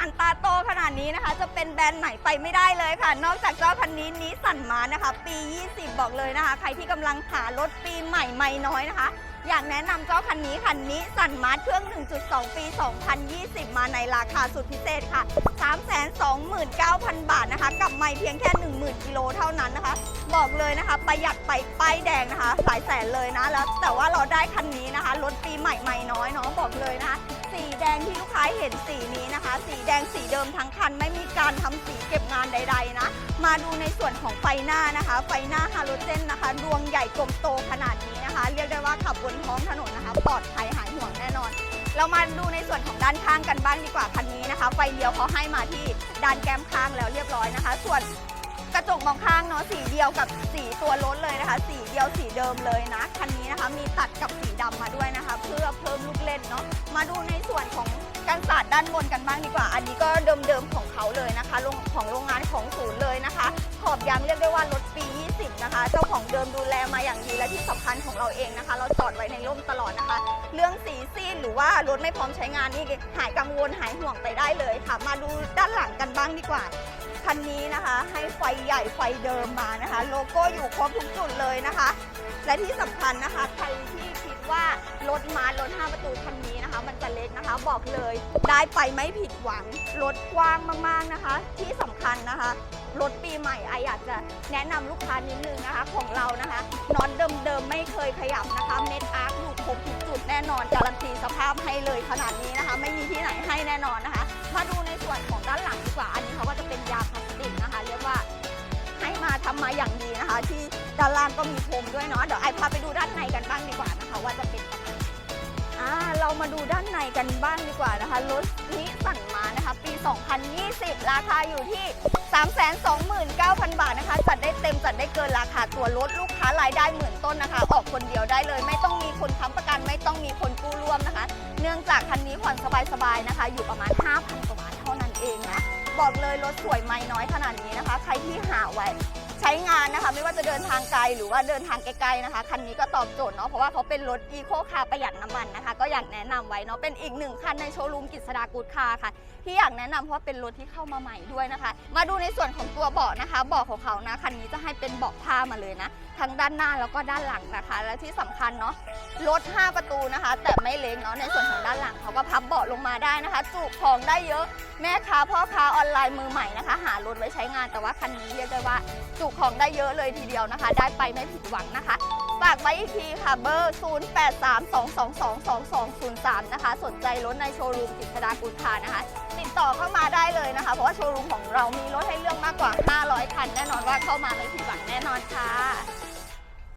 สันตาโตขนาดนี้นะคะ จะเป็นแบรนด์ไหนไปไม่ได้เลยค่ะ นอกจากเจ้าคันนี้นิสสันมานะคะ ปี 20 บอกเลยนะคะ ใครที่กำลังหารถปีใหม่ไม่น้อยนะคะ อยากแนะนำเจ้าคันนี้คันนี้สันมาร์ทเครื่อง 1.2 ปี 2020 มาในราคาสุดพิเศษค่ะ 329,000 บาทนะคะ กับไม่เพียงแค่ 10,000กิโลเท่านั้นนะคะ บอกเลยนะคะ ประหยัดไปป้ายแดงนะคะ หลายแสนเลยนะแล้ว แต่ว่าเราได้คันนี้นะคะรถปีใหม่ไม่น้อยเนาะบอกเลยนะคะ สีแดงที่ลูกค้าเห็นสีนี้นะคะ สีแดงสีเดิมทั้งคัน ไม่มีการทำสีเก็บงานใด ๆ นะ มาดูในส่วนของไฟหน้านะคะ ไฟหน้าฮาโลเจนนะคะ ดวงใหญ่กลมโตขนาดนี้นะคะ เรียกได้ว่าขับบนท้องถนนนะคะ ปลอดภัยหายห่วงแน่นอน เรามาดูในส่วนของด้านข้างกันบ้างดีกว่าคันนี้นะคะ ไฟเลี้ยวเขาให้มาที่ด้านแก้มข้างแล้วเรียบร้อยนะคะ ส่วนกระจกมองข้างเนาะสีเดียวกับสีตัวรถเลยนะคะ สีเดียวสีเดิมเลยนะคันนี้นะคะ มีตัดกับสีางดีกว่า อันนี้ก็เดิมๆของเขาเลยนะคะของโรงงานของศูนย์เลยนะคะ ขอบยางเรียกได้ว่ารถปี 20 นะคะ เจ้าของเดิมดูแลมาอย่างดีและที่สำคัญของเราเองนะคะ เราจอดไว้ในร่มตลอดนะคะ เรื่องสีซีดหรือว่ารถไม่พร้อมใช้งานนี่หายกังวลหายห่วงไปได้เลยค่ะ มาดูด้านหลังกันบ้างดีกว่าคันนี้นะคะให้ไฟใหญ่ไฟเดิมมานะคะ โลโก้อยู่ครบทุกจุดเลยนะคะ และที่สำคัญนะคะใครที่คิดว่ารถมารถ5ประตูคันนี้ มันจะเล็กนะคะ บอกเลยได้ไปไม่ผิดหวังรถกว้างมากๆนะคะ ที่สำคัญนะคะรถปีใหม่ไออยากจะแนะนำลูกค้านิดนึงนะคะของเรานะคะนอตเดิมๆไม่เคยขยับนะคะเม็ดอาร์คอยู่ครบทุกจุดแน่นอนการันตีสภาพให้เลยขนาดนี้นะคะ ไม่มีที่ไหนให้แน่นอนนะคะ มาดูในส่วนของด้านหลังดีกว่าอันนี้เขาก็จะเป็นยาพลาสติกนะคะ เรียกว่าให้มาทำมาอย่างดีนะคะ ที่ด้านล่างก็มีพรมด้วยเนาะเดี๋ยวไอพาไปดูด้านในกันบ้างดีกว่านะคะ ว่าจะเป็น มามาดูด้านในกันบ้างดีกว่านะคะรถนิสสันมานะคะปี 2020 ราคาอยู่ที่ 329,000 บาทนะคะ จัดได้เต็มจัดได้เกินราคาตัวรถลูกค้ารายได้หมื่นต้นนะคะ ออกคนเดียวได้เลย ไม่ต้องมีคนค้ำประกันไม่ต้องมีคนกู้ร่วมนะคะ เนื่องจากคันนี้ผ่อนสบายๆนะคะ อยู่ประมาณ 5,000กว่าบาทเท่านั้นเองนะบอกเลยรถสวยไม่น้อยขนาดนี้นะคะ ใครที่หาไว้ นะคะ ไม่ว่าจะเดินทางไกลหรือว่าเดินทางไกลๆนะคะ คันนี้ก็ตอบโจทย์เนาะเพราะว่าเขาเป็นรถอีโคคาร์ประหยัดน้ำมันนะคะ ก็อยากแนะนำไว้เนาะเป็นอีกหนึ่งคันในโชว์รูมกิษดากูดคาร์ค่ะ ที่อยากแนะนำเพราะว่าเป็นรถที่เข้ามาใหม่ด้วยนะคะ มาดูในส่วนของตัวเบาะนะคะเบาะของเขานะคันนี้จะให้เป็นเบาะผ้ามาเลยนะ ทั้งด้านหน้าแล้วก็ด้านหลังนะคะ และที่สำคัญเนาะ รถ 5 ประตูนะคะ แต่ไม่เล็กเนาะในส่วนของด้านหลังเขาก็พับเบาะลงมาได้นะคะ จุของได้เยอะแม่ค้าพ่อค้าออนไลน์มือใหม่นะคะ หารถไว้ใช้งานแต่ว่าคันนี้เรียกได้ว่า จุของได้เยอะเลยทีเดียวนะคะ ได้ไปไม่ผิดหวังนะคะฝากไว้อีกทีค่ะเบอร์ 0832222203 นะคะ สนใจรถในโชว์รูมกิจดากุลคานะคะ ติดต่อเข้ามาได้เลยนะคะ เพราะว่าโชว์รูมของเรามีรถให้เลือกมากกว่า 500 คัน แน่นอนว่าเข้ามาไม่ผิดหวังแน่นอนค่ะ